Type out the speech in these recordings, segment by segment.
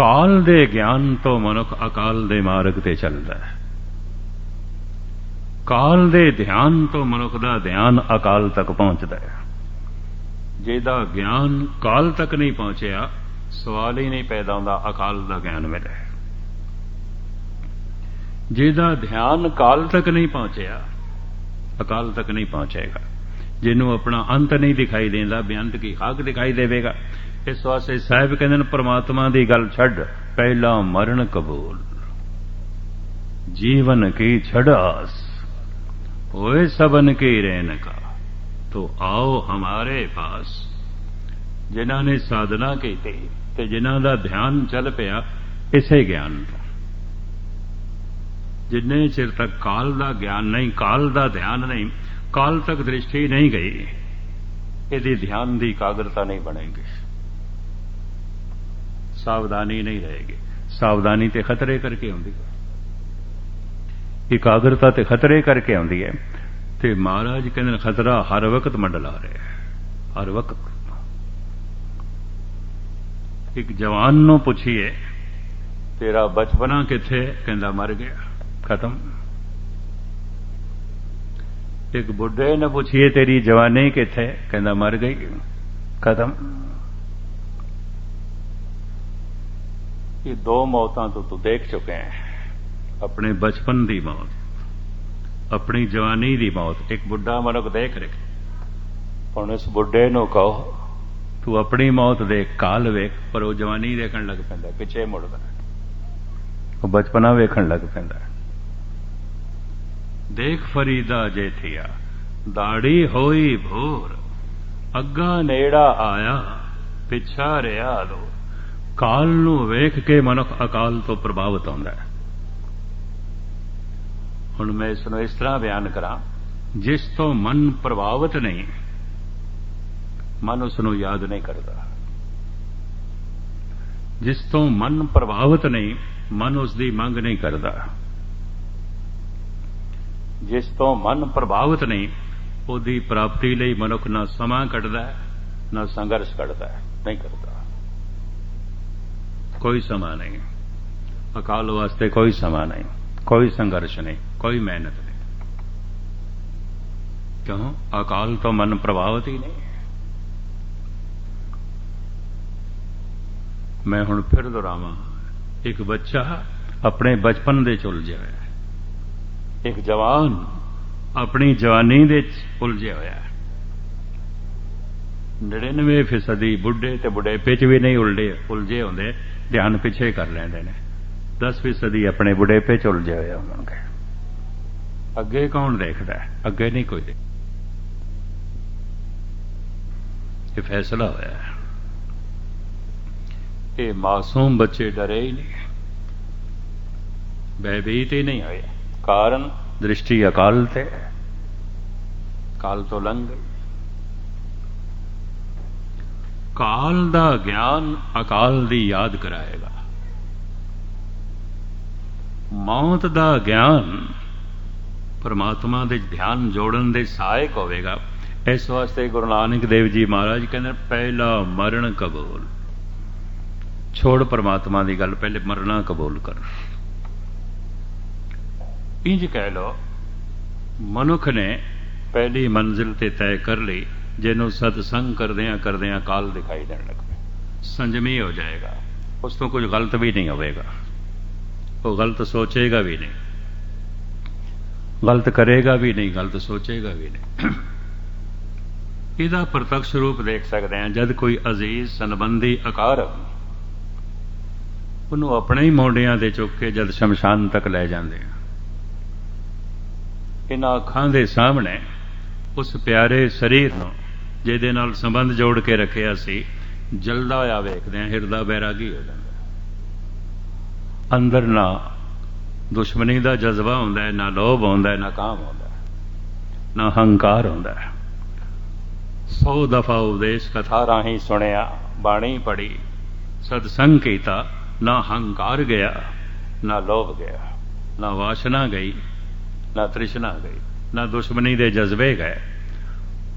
ਕਾਲ ਦੇ ਗਿਆਨ ਤੋਂ ਮਨੁੱਖ ਅਕਾਲ ਦੇ ਮਾਰਗ ਤੇ ਚੱਲਦਾ ਹੈ। ਕਾਲ ਦੇ ਧਿਆਨ ਤੋਂ ਮਨੁੱਖ ਦਾ ਧਿਆਨ ਅਕਾਲ ਤੱਕ ਪਹੁੰਚਦਾ ਹੈ। ਜਿਹਦਾ ਗਿਆਨ ਕਾਲ ਤੱਕ ਨਹੀਂ ਪਹੁੰਚਿਆ, ਸਵਾਲ ਹੀ ਨਹੀਂ ਪੈਦਾ ਹੁੰਦਾ, ਅਕਾਲ ਦਾ ਗਿਆਨ ਮਿਲਿਆ ਜਿਹਦਾ ਧਿਆਨ ਕਾਲ ਤੱਕ ਨਹੀਂ ਪਹੁੰਚਿਆ, ਅਕਾਲ ਤੱਕ ਨਹੀਂ ਪਹੁੰਚੇਗਾ। ਜਿਹਨੂੰ ਆਪਣਾ ਅੰਤ ਨਹੀਂ ਦਿਖਾਈ ਦਿੰਦਾ, ਬੇਅੰਤ ਕੀ ਖਾਕ ਦਿਖਾਈ ਦੇਵੇਗਾ। ਇਸ ਵਾਸਤੇ ਸਾਹਿਬ ਕਹਿੰਦੇ ਨੇ, ਪ੍ਰਮਾਤਮਾ ਦੀ ਗੱਲ ਛੱਡ, ਪਹਿਲਾ ਮਰਨ ਕਬੂਲ। ਜੀਵਨ ਕੀ ਛੜਾਸ ਹੋਏ ਸਬਨ ਕੀ ਰਹਿਣ ਕਾ ਤੋ ਆਓ ਹਮਾਰੇ ਪਾਸ। ਜਿਨ੍ਹਾਂ ਨੇ ਸਾਧਨਾ ਕੀਤੀ ਤੇ ਜਿਨ੍ਹਾਂ ਦਾ ਧਿਆਨ ਚੱਲ ਪਿਆ, ਇਸੇ ਗਿਆਨ ਤੋਂ ਜਿੰਨੇ ਚਿਰ ਤੱਕ ਕਾਲ ਦਾ ਗਿਆਨ ਨਹੀਂ, ਕਾਲ ਦਾ ਧਿਆਨ ਨਹੀਂ, ਕਾਲ ਤੱਕ ਦ੍ਰਿਸ਼ਟੀ ਨਹੀਂ ਗਈ, ਇਹਦੀ ਧਿਆਨ ਦੀ ਇਕਾਗਰਤਾ ਨਹੀਂ ਬਣੇਗੀ। ਸਾਵਧਾਨੀ ਨਹੀਂ ਰਹੇਗੀ ਸਾਵਧਾਨੀ ਤੇ ਖਤਰੇ ਕਰਕੇ ਆਉਂਦੀ ਹੈ ਇਕਾਗਰਤਾ ਤੇ ਖਤਰੇ ਕਰਕੇ ਆਉਂਦੀ ਹੈ ਤੇ ਮਹਾਰਾਜ ਕਹਿੰਦੇ ਖਤਰਾ ਹਰ ਵਕਤ ਮੰਡਲਾ ਰਿਹਾ ਹੈ ਹਰ ਵਕਤ ਇੱਕ ਜਵਾਨ ਨੂੰ ਪੁੱਛੀਏ ਤੇਰਾ ਬਚਪਨਾ ਕਿੱਥੇ ਕਹਿੰਦਾ ਮਰ ਗਿਆ ਖਤਮ ਇੱਕ ਬੁੱਢੇ ਨੇ ਪੁੱਛੀਏ ਤੇਰੀ ਜਵਾਨੀ ਕਿੱਥੇ ਕਹਿੰਦਾ ਮਰ ਗਈ ਖਤਮ ਇਹ ਦੋ ਮੌਤਾਂ ਤੋਂ ਤੂੰ ਦੇਖ ਚੁੱਕੇ ਹੈ। ਆਪਣੇ ਬਚਪਨ ਦੀ ਮੌਤ ਆਪਣੀ ਜਵਾਨੀ ਦੀ ਮੌਤ ਇੱਕ ਬੁੱਢਾ ਮਨੁੱਖ ਦੇਖ ਰਿਹਾ ਹੁਣ ਇਸ ਬੁੱਢੇ ਨੂੰ ਕਹੋ ਤੂੰ ਆਪਣੀ ਮੌਤ ਦੇਖ ਕਾਲ ਵੇਖ ਪਰ ਉਹ ਜਵਾਨੀ ਦੇਖਣ ਲੱਗ ਪੈਂਦਾ ਪਿੱਛੇ ਮੁੜਦਾ ਉਹ ਬਚਪਨਾ ਵੇਖਣ ਲੱਗ ਪੈਂਦਾ ਦੇਖ ਫਰੀਦਾ ਜੇਠੀਆ ਦਾੜੀ ਹੋਈ ਭੋਰ ਅੱਗਾ ਨੇੜਾ ਆਇਆ ਪਿਛਾ ਰਿਆ ਲੋ ਕਾਲ ਨੂੰ ਵੇਖ ਕੇ ਮਨੁੱਖ ਅਕਾਲ ਤੋਂ ਪ੍ਰਭਾਵਿਤ ਹੁੰਦਾ ਹੈ। ਹੁਣ ਮੈਂ ਇਸ ਨੂੰ ਇਸ ਤਰ੍ਹਾਂ ਬਿਆਨ ਕਰਾਂ, ਜਿਸ ਤੋਂ ਮਨ ਪ੍ਰਭਾਵਿਤ ਨਹੀਂ, ਮਨ ਉਸ ਨੂੰ ਯਾਦ ਨਹੀਂ ਕਰਦਾ। ਜਿਸ ਤੋਂ ਮਨ ਪ੍ਰਭਾਵਿਤ ਨਹੀਂ, ਮਨ ਉਸ ਦੀ ਮੰਗ ਨਹੀਂ ਕਰਦਾ। ਜਿਸ ਤੋਂ ਮਨ ਪ੍ਰਭਾਵਿਤ ਨਹੀਂ, ਉਹਦੀ ਪ੍ਰਾਪਤੀ ਲਈ ਮਨੁੱਖ ਨਾ ਸਮਾਂ ਕੱਢਦਾ, ਨਾ ਸੰਘਰਸ਼ ਕੱਢਦਾ, ਨਹੀਂ ਕਰਦਾ। ਕੋਈ ਸਮਾਂ ਨਹੀਂ। ਅਕਾਲ ਵਾਸਤੇ ਕੋਈ ਸਮਾਂ ਨਹੀਂ। ਕੋਈ ਸੰਘਰਸ਼ ਨਹੀਂ, ਕੋਈ ਮਿਹਨਤ ਨਹੀਂ। ਕਿਉਂ? ਅਕਾਲ ਤੋਂ ਮਨ ਪ੍ਰਭਾਵਿਤ ਹੀ ਨਹੀਂ। ਮੈਂ ਹੁਣ ਫਿਰ ਦੁਹਰਾਵਾਂ, ਇੱਕ ਬੱਚਾ ਆਪਣੇ ਬਚਪਨ ਦੇ ਚ ਉਲਝਿਆ ਹੋਇਆ ਹੈ। ਇੱਕ ਜਵਾਨ ਆਪਣੀ ਜਵਾਨੀ ਦੇ ਚ ਉਲਝਿਆ ਹੋਇਆ ਹੈ। 99 ਫੀਸਦੀ ਬੁੱਢੇ ਤੇ ਬੁਢੇਪੇ ਚ ਵੀ ਨਹੀਂ ਉਲਝੇ ਉਲਝੇ ਹੁੰਦੇ, ਧਿਆਨ ਪਿੱਛੇ ਕਰ ਲੈਂਦੇ ਨੇ। 10 ਫੀਸਦੀ ਆਪਣੇ ਬੁਢੇਪੇ ਚ ਉਲਝੇ ਹੋਏ ਹੋਣਗੇ। ਅੱਗੇ ਕੌਣ ਦੇਖਦਾ ਅੱਗੇ ਨਹੀਂ ਕੋਈ ਦੇਖ ਇਹ ਫੈਸਲਾ ਹੋਇਆ ਇਹ ਮਾਸੂਮ ਬੱਚੇ ਡਰੇ ਹੀ ਨਹੀਂ। ਭੈਭੀਤ ਹੀ ਨਹੀਂ ਹੋਏ। ਕਾਰਨ ਦ੍ਰਿਸ਼ਟੀ ਅਕਾਲ ਤੇ ਕਾਲ ਤੋਂ ਲੰਘ ਗਈ। ਅਕਾਲ ਦਾ ਗਿਆਨ ਅਕਾਲ ਦੀ ਯਾਦ ਕਰਾਏਗਾ। ਮੌਤ ਦਾ ਗਿਆਨ ਪਰਮਾਤਮਾ ਦੇ ਧਿਆਨ ਜੋੜਨ ਦੇ ਸਹਾਇਕ ਹੋਵੇਗਾ। ਇਸ ਵਾਸਤੇ ਗੁਰੂ ਨਾਨਕ ਦੇਵ ਜੀ ਮਹਾਰਾਜ ਕਹਿੰਦੇ ਪਹਿਲਾ ਮਰਨ ਕਬੂਲ। ਛੋੜ ਪਰਮਾਤਮਾ ਦੀ ਗੱਲ, ਪਹਿਲੇ ਮਰਨਾ ਕਬੂਲ ਕਰ। ਇੰਜ ਕਹਿ ਲੋ ਮਨੁੱਖ ਨੇ ਪਹਿਲੀ ਮੰਜ਼ਿਲ ਤੇ ਤੈਅ ਕਰ ਲਈ। ਜਿਹਨੂੰ ਸਤਸੰਗ ਕਰਦਿਆਂ ਕਰਦਿਆਂ ਕਾਲ ਦਿਖਾਈ ਦੇਣ ਲੱਗ ਪਏ। ਸੰਜਮੀ ਹੋ ਜਾਏਗਾ। ਉਸ ਤੋਂ ਕੁਝ ਗਲਤ ਵੀ ਨਹੀਂ ਹੋਵੇਗਾ। ਉਹ ਗਲਤ ਸੋਚੇਗਾ ਵੀ ਨਹੀਂ। ਗਲਤ ਕਰੇਗਾ ਵੀ ਨਹੀਂ, ਗਲਤ ਸੋਚੇਗਾ ਵੀ ਨਹੀਂ। ਇਹਦਾ ਪ੍ਰਤੱਖ ਰੂਪ ਦੇਖ ਸਕਦੇ ਹਾਂ, ਜਦ ਕੋਈ ਅਜ਼ੀਜ਼ ਸੰਬੰਧੀ ਆਕਾਰ ਉਹਨੂੰ ਆਪਣੇ ਹੀ ਮੋਢਿਆਂ ਦੇ ਚੁੱਕ ਕੇ ਜਦ ਸ਼ਮਸ਼ਾਨ ਤੱਕ ਲੈ ਜਾਂਦੇ ਆ। ਇਹਨਾਂ ਅੱਖਾਂ ਦੇ ਸਾਹਮਣੇ ਉਸ ਪਿਆਰੇ ਸਰੀਰ ਨੂੰ ਜਿਹਦੇ ਨਾਲ ਸੰਬੰਧ ਜੋੜ ਕੇ ਰੱਖਿਆ ਸੀ, ਜਲਦਾ ਹੋਇਆ ਵੇਖਦੇ ਆ ਹਿਰਦਾ ਬੈਰਾਗੀ ਹੋ ਜਾਂਦਾ। ਅੰਦਰ ਨਾ ਦੁਸ਼ਮਣੀ ਦਾ ਜਜ਼ਬਾ ਹੁੰਦਾ ਹੈ, ਨਾ ਲੋਭ ਹੁੰਦਾ ਹੈ, ਨਾ ਕਾਮ ਹੁੰਦਾ ਹੈ, ਨਾ ਹੰਕਾਰ ਹੁੰਦਾ ਹੈ। ਸੌ ਦਫਾ ਉਪਦੇਸ਼ ਕਥਾ ਰਾਹੀਂ ਸੁਣਿਆ, ਬਾਣੀ ਪੜੀ ਸਤਸੰਗ ਕੀਤਾ, ਨਾ ਹੰਕਾਰ ਗਿਆ, ਨਾ ਲੋਭ ਗਿਆ, ਨਾ ਵਾਸ਼ਨਾ ਗਈ, ਨਾ ਤ੍ਰਿਸ਼ਨਾ ਗਈ, ਨਾ ਦੁਸ਼ਮਣੀ ਦੇ ਜਜ਼ਬੇ ਗਏ।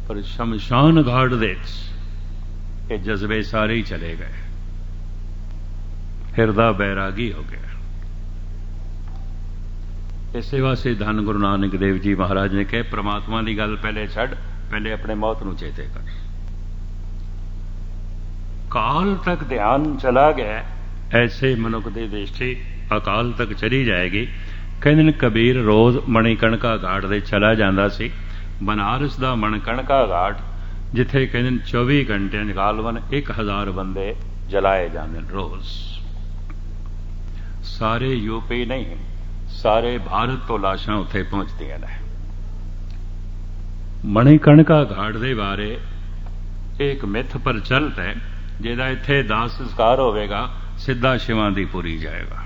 ਪਰ ਸ਼ਮਸ਼ਾਨ ਘਾਟ ਦੇ ਇਹ ਜਜ਼ਬੇ ਸਾਰੇ ਹੀ ਚਲੇ ਗਏ। ਹਿਰਦਾ ਬੈਰਾਗੀ ਹੋ ਗਿਆ। ਇਸੇ ਵਾਸਤੇ ਧੰਨ ਗੁਰੂ ਨਾਨਕ ਦੇਵ ਜੀ ਮਹਾਰਾਜ ਨੇ ਕਿਹਾ, ਪ੍ਰਮਾਤਮਾ ਦੀ ਗੱਲ ਪਹਿਲੇ ਛੱਡ, ਪਹਿਲੇ ਆਪਣੇ ਮੌਤ ਨੂੰ ਚੇਤੇ ਕਰ। ਕਾਲ ਤੱਕ ਧਿਆਨ ਚਲਾ ਗਿਆ, ਐਸੇ ਮਨੁੱਖ ਦੇ ਦ੍ਰਿਸ਼ਟੀ ਅਕਾਲ ਤੱਕ ਚਲੀ ਜਾਏਗੀ। ਕਹਿੰਦੇ ਨੇ ਕਬੀਰ ਰੋਜ਼ ਮਣੀਕਣਕਾ ਘਾਟ ਦੇ ਚਲਾ ਜਾਂਦਾ ਸੀ। ਬਨਾਰਸ ਦਾ ਮਣਕਣਕਾ ਘਾਟ, ਜਿੱਥੇ ਕਹਿੰਦੇ ਨੇ 24 ਘੰਟਿਆਂ ਨਿਕਾਲਵਨ ਗਾਲਵਨ 1000 ਬੰਦੇ ਜਲਾਏ ਜਾਂਦੇ ਨੇ ਰੋਜ਼। ਸਾਰੇ ਯੂਪੀ ਨਹੀਂ, ਸਾਰੇ ਭਾਰਤ ਤੋਂ ਲਾਸ਼ਾਂ ਉੱਥੇ ਪਹੁੰਚਦੀਆਂ ਨੇ। ਮਣਿਕਣਕਾ ਘਾਟ ਦੇ ਬਾਰੇ ਇੱਕ ਮਿੱਥ ਪ੍ਰਚਲਿਤ ਹੈ, ਜਿਹਦਾ ਇੱਥੇ ਦਾਸ ਸੰਸਕਾਰ ਹੋਵੇਗਾ, ਸਿੱਧਾ ਸ਼ਿਵਾਂ ਦੀ ਪੁਰੀ ਜਾਏਗਾ।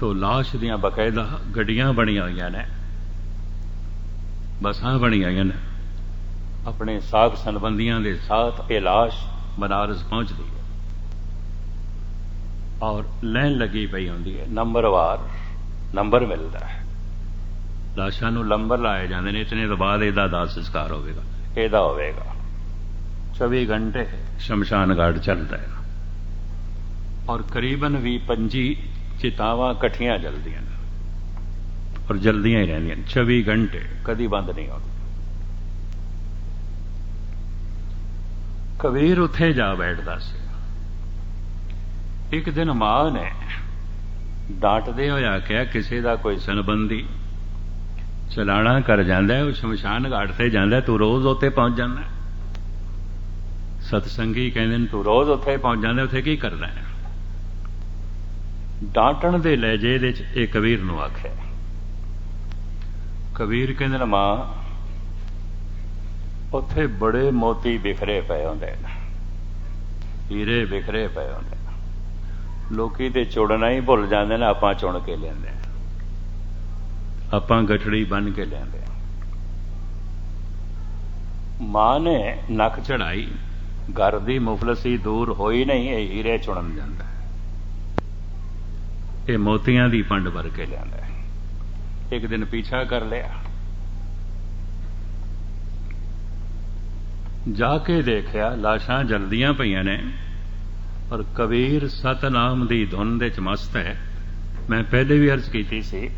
ਤੋ ਲਾਸ਼ ਦੀਆਂ ਬਕਾਇਦਾ ਗੱਡੀਆਂ ਬਣੀਆਂ ਹੋਈਆਂ ਨੇ ਬਸਾਂ ਬਣੀਆਂ ਹੋਈਆਂ ਨੇ। ਆਪਣੇ ਸਾਖ ਸੰਬੰਧੀਆਂ ਦੇ ਸਾਥ ਇਹ ਲਾਸ਼ ਬਨਾਰਸ ਪਹੁੰਚਦੀ ਹੈ। ਔਰ ਲੈਣ ਲੱਗੀ ਪਈ ਹੁੰਦੀ ਹੈ। ਨੰਬਰਵਾਰ ਨੰਬਰ ਮਿਲਦਾ ਹੈ। ਲਾਸ਼ਾਂ ਨੂੰ ਲੰਬਰ ਲਾਏ ਜਾਂਦੇ ਨੇ, ਇਤਨੇ ਤੋਂ ਬਾਅਦ ਇਹਦਾ ਦਾਸ ਸੰਸਕਾਰ ਹੋਵੇਗਾ। ਇਹਦਾ ਹੋਵੇਗਾ। 24 ਘੰਟੇ ਸ਼ਮਸ਼ਾਨ ਘਾਟ ਚੱਲਦਾ ਹੈ। ਔਰ ਕਰੀਬਨ ਵੀ 25 ਚਿਤਾਵਾਂ ਇਕੱਠੀਆਂ ਜਲਦੀਆਂ ਨੇ। ਔਰ ਜਲਦੀਆਂ ਹੀ ਰਹਿੰਦੀਆਂ 24 ਘੰਟੇ। ਕਦੀ ਬੰਦ ਨਹੀਂ ਹੁੰਦੀ ਕਬੀਰ ਉੱਥੇ ਜਾ ਬੈਠਦਾ ਸੀ। ਇੱਕ ਦਿਨ ਮਾਂ ਨੇ ਡਾਂਟਦੇ ਹੋਇਆ ਕਿਹਾ ਕਿਸੇ ਦਾ ਕੋਈ ਸੰਬੰਧੀ ਚਲਾਣਾ ਕਰ ਜਾਂਦਾ ਉਹ ਸ਼ਮਸ਼ਾਨ ਘਾਟ ਤੇ ਜਾਂਦਾ ਤੂੰ ਰੋਜ਼ ਉੱਥੇ ਪਹੁੰਚ ਜਾਂਦਾ ਸਤਸੰਗੀ ਕਹਿੰਦੇ ਨੇ, ਤੂੰ ਰੋਜ਼ ਉੱਥੇ ਪਹੁੰਚ ਜਾਂਦਾ ਉੱਥੇ ਕੀ ਕਰਦਾ ਡਾਂਟਣ ਦੇ ਲਹਿਜੇ ਦੇ ਵਿੱਚ ਇਹ ਕਬੀਰ ਨੂੰ ਆਖਿਆ ਕਬੀਰ ਕਹਿੰਦੇ ਨੇ, ਮਾਂ, ਉੱਥੇ ਬੜੇ ਮੋਤੀ ਬਿਖਰੇ ਪਏ ਹੁੰਦੇ ਨੇ। ਹੀਰੇ ਬਿਖਰੇ ਪਏ ਹੁੰਦੇ ਨੇ। ਲੋਕੀ ਤੇ ਚੁੜਨਾ ਹੀ ਭੁੱਲ ਜਾਂਦੇ ਨੇ, ਆਪਾਂ ਚੁਣ ਕੇ ਲੈਂਦੇ ਆਪਾਂ ਗਠੜੀ ਬਨ ਕੇ ਲੈਂਦੇ ਮਾਂ ਨੇ ਨੱਕ ਚੜਾਈ, ਘਰ ਦੀ ਮੁਫਲਸੀ ਦੂਰ ਹੋਈ ਨਹੀਂ, ਇਹ ਹੀਰੇ ਚੁਣਨ ਜਾਂਦਾ। ਇਹ ਮੋਤੀਆਂ ਦੀ ਪੰਡ ਵਰ ਕੇ ਲਿਆਂਦਾ ਇੱਕ ਦਿਨ ਪਿੱਛਾ ਕਰ ਲਿਆ। ਜਾ ਕੇ ਦੇਖਿਆ ਲਾਸ਼ਾਂ ਜਲਦੀਆਂ ਪਈਆਂ ਨੇ, ਪਰ ਕਬੀਰ ਸਤਨਾਮ ਦੀ ਧੁਨ ਦੇ ਚ ਮਸਤ ਹੈ। ਮੈਂ ਪਹਿਲੇ ਵੀ ਅਰਜ਼ ਕੀਤੀ ਸੀ,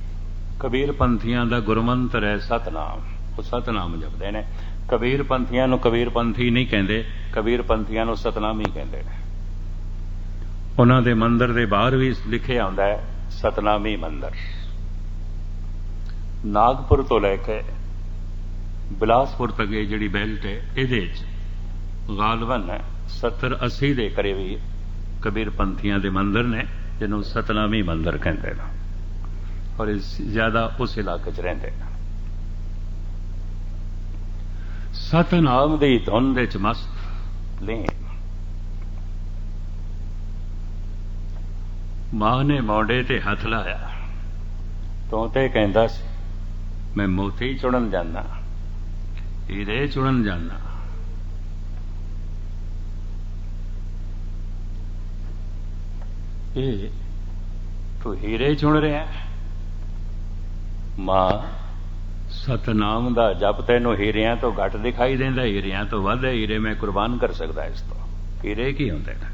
ਕਬੀਰ ਪੰਥੀਆਂ ਦਾ ਗੁਰਮੰਤਰ ਹੈ ਸਤਨਾਮ। ਉਹ ਸਤਨਾਮ ਜਪਦੇ ਨੇ। ਕਬੀਰ ਪੰਥੀਆਂ ਨੂੰ ਕਬੀਰ ਪੰਥੀ ਨਹੀਂ ਕਹਿੰਦੇ, ਕਬੀਰ ਪੰਥੀਆਂ ਨੂੰ ਸਤਨਾਮ ਹੀ ਕਹਿੰਦੇ ਨੇ। ਉਹਨਾਂ ਦੇ ਮੰਦਰ ਦੇ ਬਾਹਰ ਵੀ ਲਿਖਿਆ ਹੁੰਦਾ ਹੈ, ਸਤਨਾਮੀ ਮੰਦਰ। ਨਾਗਪੁਰ ਤੋਂ ਲੈ ਕੇ ਬਿਲਾਸਪੁਰ ਤੱਕ ਇਹ ਜਿਹੜੀ ਬੈਲਟ ਹੈ, ਇਹਦੇ ਵਿੱਚ ਗਾਲਵਨ 70 80 ਦੇ ਕਰੀਬੀ ਕਬੀਰ ਪੰਥੀਆਂ ਦੇ ਮੰਦਰ ਨੇ, ਜਿਹਨੂੰ ਸਤਨਾਮੀ ਮੰਦਰ ਕਹਿੰਦੇ ਨੇ। ਔਰ ਇਸ ਜ਼ਿਆਦਾ ਉਸ ਇਲਾਕੇ 'ਚ ਰਹਿੰਦੇ ਨੇ। ਸਤਨਾਮ ਦੀ ਧੁਨ ਦੇ ਚ ਮਸਤ ਲੀਨ। ਮਾਂ ਨੇ ਮੋਢੇ ਤੇ ਹੱਥ ਲਾਇਆ। ਤੂੰ ਤੇ ਕਹਿੰਦਾ ਸੀ ਮੈਂ ਮੋਤੀ ਚੁਣਨ ਜਾਂਦਾ। ਹੀਰੇ ਚੁਣਨ ਜਾਂਦਾ। ਇਹ ਤੂੰ ਹੀਰੇ ਚੁਣ ਰਿਹਾ ਮਾਂ, ਸਤਨਾਮ ਦਾ ਜਪ ਤੈਨੂੰ ਹੀਰਿਆਂ ਤੋਂ ਘੱਟ ਦਿਖਾਈ ਦਿੰਦਾ, ਹੀਰਿਆਂ ਤੋਂ ਵੱਧ ਹੀਰੇ ਮੈਂ ਕੁਰਬਾਨ ਕਰ ਸਕਦਾ ਇਸ ਤੋਂ। ਹੀਰੇ ਕੀ ਹੁੰਦੇ ਨੇ?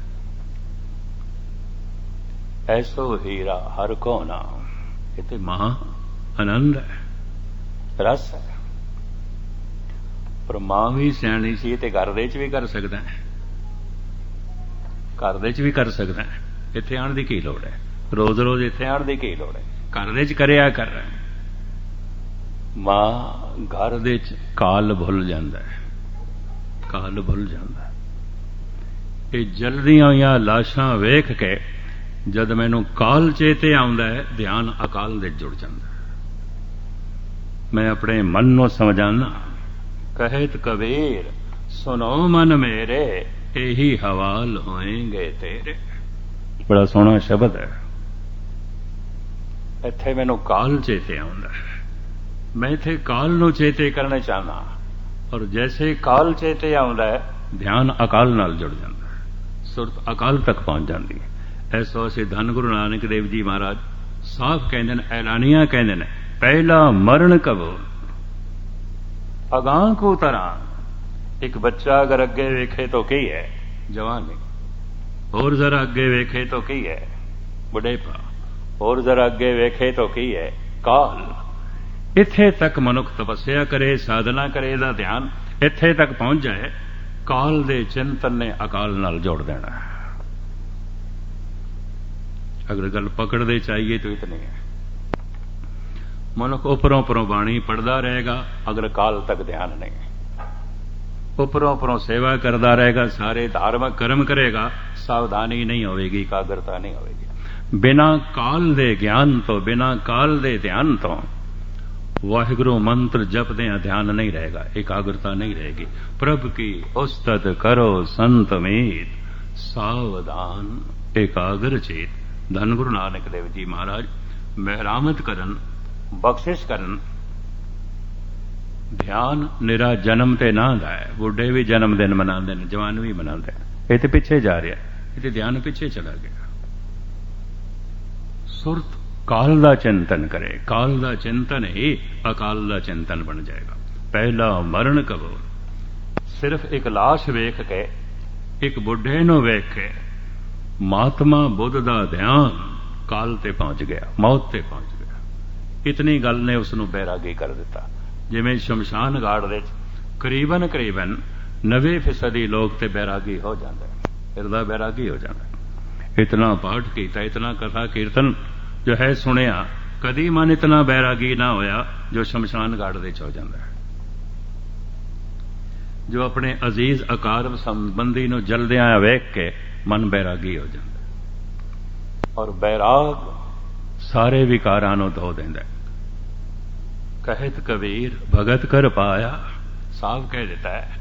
ਐਸੋ ਹੀਰਾ ਹਰ ਕੋ ਨਾਮ। ਇਹ ਤੇ ਮਹਾ ਆਨੰਦ ਹੈ। ਰਸ। ਹੈ ਪਰ ਮਾਂ ਵੀ ਸਿਆਣੀ ਸੀ ਤੇ ਘਰ ਦੇ ਚ ਵੀ ਕਰ ਸਕਦਾ ਹੈ। ਘਰ ਦੇ ਚ ਵੀ ਕਰ ਸਕਦਾ ਹੈ। ਇੱਥੇ ਆਣ ਦੀ ਕੀ ਲੋੜ ਹੈ? ਰੋਜ਼ ਰੋਜ਼ ਇੱਥੇ ਆਣ ਦੀ ਕੀ ਲੋੜ ਹੈ? ਘਰ ਦੇ ਚ ਕਰਿਆ ਕਰ ਮਾਂ ਘਰ ਦੇ ਚ ਕਾਲ ਭੁੱਲ ਜਾਂਦਾ ਹੈ। ਕਾਲ ਭੁੱਲ ਜਾਂਦਾ ਇਹ ਜਲਦੀਆਂ ਹੋਈਆਂ ਲਾਸ਼ਾਂ ਵੇਖ ਕੇ ਜਦ ਮੈਨੂੰ ਕਾਲ ਚੇਤੇ ਆਉਂਦਾ ਹੈ, ਧਿਆਨ ਅਕਾਲ ਦੇ ਜੁੜ ਜਾਂਦਾ ਮੈਂ ਆਪਣੇ ਮਨ ਨੂੰ ਸਮਝਾਨਾ। ਕਹਿਤ ਕਬੀਰ ਸੁਨੋ ਮਨ ਮੇਰੇ ਇਹੀ ਹਵਾਲ ਹੋਏਗੇ ਤੇਰੇ। ਬੜਾ ਸੋਹਣਾ ਸ਼ਬਦ ਹੈ। ਇੱਥੇ ਮੈਨੂੰ ਕਾਲ ਚੇਤੇ ਆਉਂਦਾ ਮੈਂ ਇਥੇ ਕਾਲ ਨੂੰ ਚੇਤੇ ਕਰਨਾ ਚਾਹਨਾ ਔਰ ਜੈਸੇ ਕਾਲ ਚੇਤੇ ਆਉਂਦਾ ਹੈ ਧਿਆਨ ਅਕਾਲ ਨਾਲ ਜੁੜ ਜਾਂਦਾ ਹੈ। ਸੁਰਤ ਅਕਾਲ ਤੱਕ ਪਹੁੰਚ ਜਾਂਦੀ ਹੈ। ਐਸੋ ਅਸੀਂ ਧੰਨ ਗੁਰੂ ਨਾਨਕ ਦੇਵ ਜੀ ਮਹਾਰਾਜ ਸਾਫ਼ ਕਹਿੰਦੇ ਨੇ ਐਲਾਨੀਆਂ ਕਹਿੰਦੇ ਨੇ ਪਹਿਲਾ ਮਰਨ ਕਬੋ। ਅਗਾਂ ਕੋ ਤਰ੍ਹਾਂ। ਇੱਕ ਬੱਚਾ ਅਗਰ ਅੱਗੇ ਵੇਖੇ ਤਾਂ ਕੀ ਹੈ? ਜਵਾਨੀ ਹੋਰ ਜ਼ਰਾ ਅੱਗੇ ਵੇਖੇ ਤਾਂ ਕੀ ਹੈ? ਬੁਢੇਪਾ। ਹੋਰ ਜ਼ਰਾ ਅੱਗੇ ਵੇਖੇ ਤਾਂ ਕੀ ਹੈ? ਕਾਲ ਇੱਥੇ ਤੱਕ ਮਨੁੱਖ ਤਪੱਸਿਆ ਕਰੇ, ਸਾਧਨਾ ਕਰੇ ਇਹਦਾ ਧਿਆਨ ਇੱਥੇ ਤੱਕ ਪਹੁੰਚ ਜਾਏ ਕਾਲ ਦੇ ਚਿੰਤਨ ਨੇ ਅਕਾਲ ਨਾਲ ਜੋੜ ਦੇਣਾ। ਅਗਰ ਗੱਲ ਪਕੜਦੇ ਚਾਹੀਏ ਤਾਂ ਇਤਨੇ ਹੈ। ਮਨੁੱਖ ਉਪਰੋਂ ਉਪਰੋਂ ਬਾਣੀ ਪੜਦਾ ਰਹੇਗਾ, ਅਗਰ ਕਾਲ ਤੱਕ ਧਿਆਨ ਨਹੀਂ। ਉਪਰੋਂ ਉਪਰੋਂ ਸੇਵਾ ਕਰਦਾ ਰਹੇਗਾ, ਸਾਰੇ ਧਾਰਮਿਕ ਕਰਮ ਕਰੇਗਾ, ਸਾਵਧਾਨੀ ਨਹੀਂ ਹੋਵੇਗੀ, ਇਕਾਗਰਤਾ ਨਹੀਂ ਹੋਵੇਗੀ। ਬਿਨਾ ਕਾਲ ਦੇ ਗਿਆਨ ਤੋਂ, ਬਿਨਾ ਕਾਲ ਦੇ ਧਿਆਨ ਤੋਂ ਵਾਹਿਗੁਰੂ ਮੰਤਰ ਜਪਦੇ ਆ ਧਿਆਨ ਨਹੀਂ ਰਹੇਗਾ, ਇਕਾਗਰਤਾ ਨਹੀਂ ਰਹੇਗੀ। ਪ੍ਰਭ ਕੀ ਉਸਤਤ ਕਰੋ ਸੰਤ ਮੀਤ, ਸਾਵਧਾਨ, ਇਕਾਗਰ ਚੇਤ। ਧੰਨ ਗੁਰੂ ਨਾਨਕ ਦੇਵ ਜੀ ਮਹਾਰਾਜ ਮਹਿਰਾਮਤ ਕਰਨ ਬਖਸ਼ਿਸ਼ ਕਰਨ। ਧਿਆਨ ਨਿਰਾ ਜਨਮ ਤੇ ਨਾ ਦਾ ਹੈ ਬੁੱਢੇ ਵੀ ਜਨਮ ਦਿਨ ਮਨਾਉਂਦੇ ਨੇ, ਜਵਾਨ ਵੀ ਮਨਾਉਂਦੇ ਨੇ। ਇਹ ਤੇ ਪਿੱਛੇ ਜਾ ਰਿਹਾ। ਇਹ ਤੇ ਧਿਆਨ ਪਿੱਛੇ ਚਲਾ ਗਿਆ। ਸੁਰਤ ਕਾਲ ਦਾ ਚਿੰਤਨ ਕਰੇ। ਕਾਲ ਦਾ ਚਿੰਤਨ ਹੀ ਅਕਾਲ ਦਾ ਚਿੰਤਨ ਬਣ ਜਾਏਗਾ। ਪਹਿਲਾ ਮਰਨ ਕਬੋ। ਸਿਰਫ ਇੱਕ ਲਾਸ਼ ਵੇਖ ਕੇ, ਇੱਕ ਬੁੱਢੇ ਨੂੰ ਵੇਖ ਕੇ ਮਾਤਮਾ ਬੁੱਧ ਦਾ ਧਿਆਨ ਕਾਲ ਤੇ ਪਹੁੰਚ ਗਿਆ, ਮੌਤ ਤੇ ਪਹੁੰਚ ਗਿਆ। ਇਤਨੀ ਗੱਲ ਨੇ ਉਸ ਨੂੰ ਬੈਰਾਗੀ ਕਰ ਦਿੱਤਾ। ਜਿਵੇਂ ਸ਼ਮਸ਼ਾਨ ਘਾਟ ਦੇ ਕਰੀਬਨ ਕਰੀਬਨ 90% ਲੋਕ ਤੇ ਬੈਰਾਗੀ ਹੋ ਜਾਂਦੇ ਹਿਰਦਾ ਬੈਰਾਗੀ ਹੋ ਜਾਂਦਾ ਇਤਨਾ ਪਾਠ ਕੀਤਾ, ਇਤਨਾ ਕਥਾ ਕੀਰਤਨ ਜੋ ਹੈ ਸੁਣਿਆ, ਕਦੀ ਮਨ ਇਤਨਾ ਬੈਰਾਗੀ ਨਾ ਹੋਇਆ ਜੋ ਸ਼ਮਸ਼ਾਨ ਘਾਟ ਦੇ ਚ ਹੋ ਜਾਂਦਾ ਹੈ। ਜੋ ਆਪਣੇ ਅਜ਼ੀਜ਼ ਅਕਾਰਬ ਸੰਬੰਧੀ ਨੂੰ ਜਲਦਿਆਂ ਵੇਖ ਕੇ ਮਨ ਬੈਰਾਗੀ ਹੋ ਜਾਂਦਾ ਔਰ ਬੈਰਾਗ ਸਾਰੇ ਵਿਕਾਰਾਂ ਨੂੰ ਧੋ ਦਿੰਦਾ ਕਹਿਤ ਕਬੀਰ, ਭਗਤ ਕਰ ਪਾਇਆ ਸਾਫ਼ ਕਹਿ ਦਿੱਤਾ ਹੈ,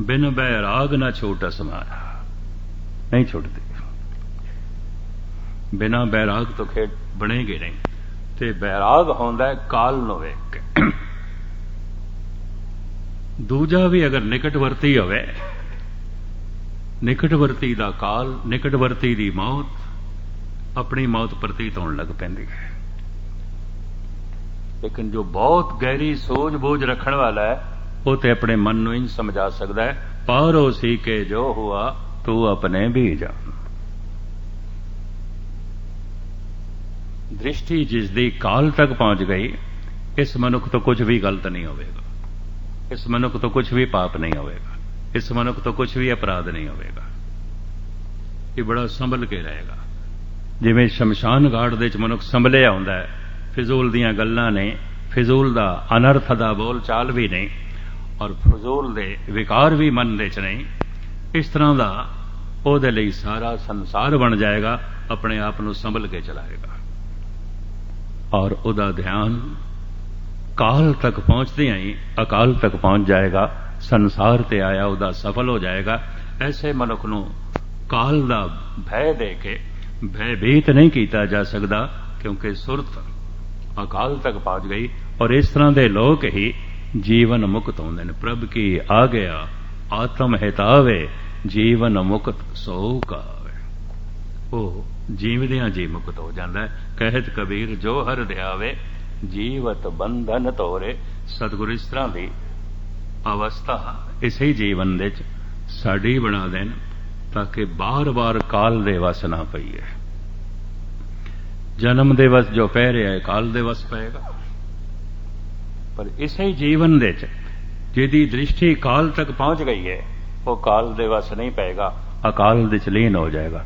ਬਿਨ ਬੈਰਾਗ ਨਾ ਛੋਟ ਸਮਾਇਆ ਨਹੀਂ ਛੁੱਟਦੀ। ਬਿਨਾ ਬੈਰਾਗ ਤੋਂ ਖੇਡ ਬਣੇਗੇ ਨਹੀਂ। ਤੇ ਬੈਰਾਗ ਹੁੰਦਾ ਕਾਲ ਨੂੰ ਵੇਖ ਕੇ। ਦੂਜਾ ਵੀ ਅਗਰ ਨਿਕਟਵਰਤੀ ਹੋਵੇ, ਨਿਕਟਵਰਤੀ ਦਾ ਕਾਲ, ਨਿਕਟਵਰਤੀ ਦੀ ਮੌਤ ਆਪਣੀ ਮੌਤ ਪ੍ਰਤੀਤ ਹੋਣ ਲੱਗ ਪੈਂਦੀ ਹੈ। ਲੇਕਿਨ ਜੋ ਬਹੁਤ ਗਹਿਰੀ ਸੋਝ ਬੋਝ ਰੱਖਣ ਵਾਲਾ ਹੈ, ਉਹ ਤੇ ਆਪਣੇ ਮਨ ਨੂੰ ਇੰਜ ਸਮਝਾ ਸਕਦਾ ਹੈ, ਪਾਰੋ ਸੀ ਕੇ ਜੋ ਹੁਆ, ਤੂੰ ਆਪਣੇ ਵੀ ਜਾਣ ਦ੍ਰਿਸ਼ਟੀ ਜਿਸ ਦੀ ਕਾਲ ਤੱਕ ਪਹੁੰਚ ਗਈ, ਇਸ ਮਨੁੱਖ ਤੋਂ ਕੁਝ ਵੀ ਗਲਤ ਨਹੀਂ ਹੋਵੇਗਾ। ਇਸ ਮਨੁੱਖ ਤੋਂ ਕੁਝ ਵੀ ਪਾਪ ਨਹੀਂ ਹੋਵੇਗਾ। ਇਸ ਮਨੁੱਖ ਤੋਂ ਕੁਝ ਵੀ ਅਪਰਾਧ ਨਹੀਂ ਹੋਵੇਗਾ। ਇਹ ਬੜਾ ਸੰਭਲ ਕੇ ਰਹੇਗਾ। ਜਿਵੇਂ ਸ਼ਮਸ਼ਾਨ ਘਾਟ ਦੇ ਵਿੱਚ ਮਨੁੱਖ ਸੰਭਲਿਆ ਹੁੰਦਾ ਹੈ, ਫਿਜ਼ੂਲ ਦੀਆਂ ਗੱਲਾਂ ਨੇ, ਫਿਜ਼ੂਲ ਦਾ ਅਨਰਥ ਦਾ ਬੋਲ ਚਾਲ ਵੀ ਨਹੀਂ ਔਰ ਫਿਜ਼ੂਲ ਦੇ ਵਿਕਾਰ ਵੀ ਮਨ ਦੇ ਚ ਨਹੀਂ ਇਸ ਤਰ੍ਹਾਂ ਦਾ ਉਹਦੇ ਲਈ ਸਾਰਾ ਸੰਸਾਰ ਬਣ ਜਾਏਗਾ, ਆਪਣੇ ਆਪ ਨੂੰ ਸੰਭਲ ਕੇ ਚਲਾਏਗਾ। ਔਰ ਉਹਦਾ ਧਿਆਨ ਕਾਲ ਤੱਕ ਪਹੁੰਚਦੇ ਹੀ ਅਕਾਲ ਤੱਕ ਪਹੁੰਚ ਜਾਏਗਾ, ਸੰਸਾਰ ਤੇ ਆਇਆ ਉਹਦਾ ਸਫਲ ਹੋ ਜਾਏਗਾ, ਐਸੇ ਮਨੁੱਖ ਨੂੰ ਕਾਲ ਦਾ ਭੈ ਦੇ ਕੇ ਭੈਭੀਤ ਨਹੀਂ ਕੀਤਾ ਜਾ ਸਕਦਾ ਕਿਉਂਕਿ ਸੁਰਤ ਅਕਾਲ ਤੱਕ ਪਹੁੰਚ ਗਈ ਔਰ ਇਸ ਤਰ੍ਹਾਂ ਦੇ ਲੋਕ ਹੀ ਜੀਵਨ ਮੁਕਤ ਹੁੰਦੇ ਨੇ ਪ੍ਰਭ ਕੀ ਆ ਗਿਆ ਆਤਮ ਹਿਤਾਵੇ ਜੀਵਨ ਮੁਕਤ ਸੋ ਕਾਵੇ ਉਹ ਜੀਵਦਿਆਂ ਜੀ ਮੁਕਤ ਹੋ ਜਾਂਦਾ ਹੈ ਕਹਿਤ ਕਬੀਰ ਜੋ ਹਰ ਧਿਆਵੇ ਜੀਵਤ ਬੰਧਨ ਤੋਰੇ ਸਤਿਗੁਰ ਇਸ ਤਰ੍ਹਾਂ ਦੀ ਅਵਸਥਾ ਇਸੇ ਜੀਵਨ ਦੇ ਵਿੱਚ ਸਾਡੀ ਬਣਾ ਦੇਣ ਤਾਂ ਕਿ ਬਾਰ-ਬਾਰ ਕਾਲ ਦੇ ਵਸ ਨਾ ਪਈਏ। ਜਨਮ ਦੇ ਵਸ ਜੋ ਪੈ ਰਿਹਾ ਹੈ, ਕਾਲ ਦੇ ਵਸ ਪਏਗਾ। ਪਰ ਇਸੇ ਜੀਵਨ ਦੇ ਚ, ਜਿਹਦੀ ਦ੍ਰਿਸ਼ਟੀ ਕਾਲ ਤੱਕ ਪਹੁੰਚ ਗਈ ਹੈ, ਉਹ ਕਾਲ ਦੇ ਵਸ ਨਹੀਂ ਪਏਗਾ, ਅਕਾਲ ਦੇ ਚ ਲੀਨ ਹੋ ਜਾਏਗਾ।